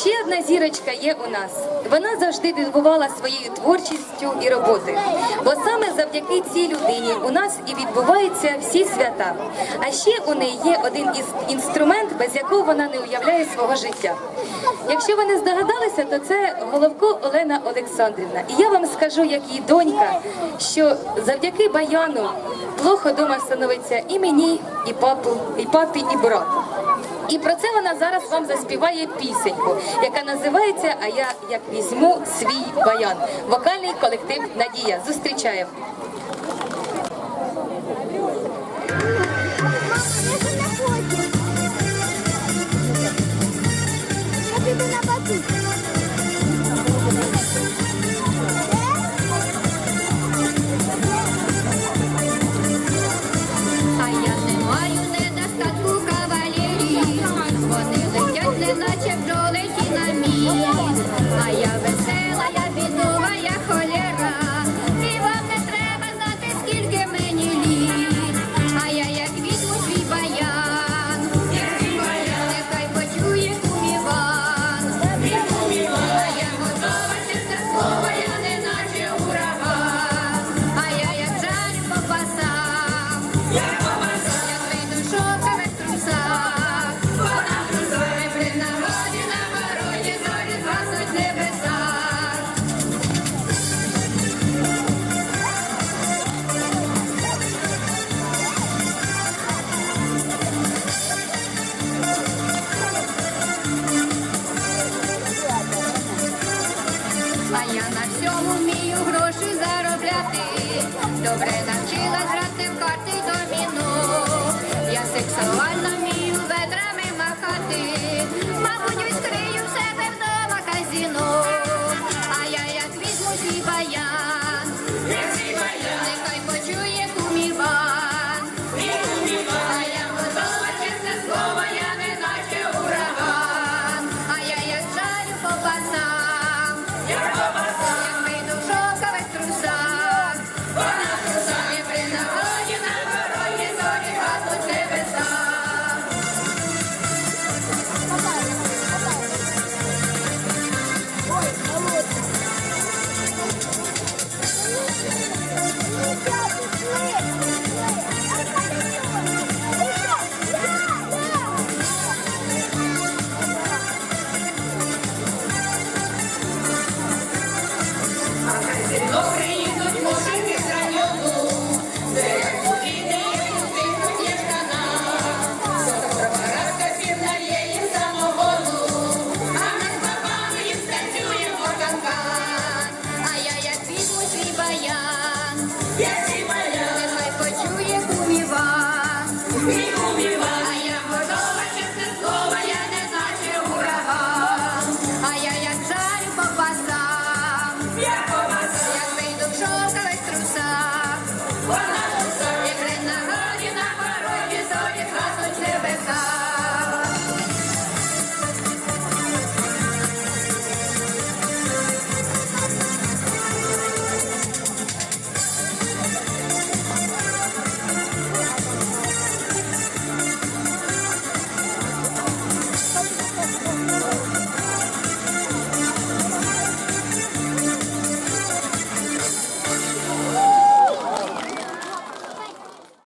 Ще одна зірочка є у нас. Вона завжди дивувала своєю творчістю і роботою. Бо саме завдяки цій людині у нас і відбуваються всі свята. А ще у неї є один із інструмент, без якого вона не уявляє свого життя. Якщо ви не здогадалися, то це Головко Олена Олександрівна. І я вам скажу, як її донька, що завдяки баяну плохо дома становиться і мені, і папу, і папі, і брату. І про це вона зараз вам заспіває пісеньку, яка називається А я як візьму свій баян. Вокальний колектив Надія. Зустрічаємо. Я на всьому вмію гроші заробляти, добре навчила грати в карти доміно, я сексуальна.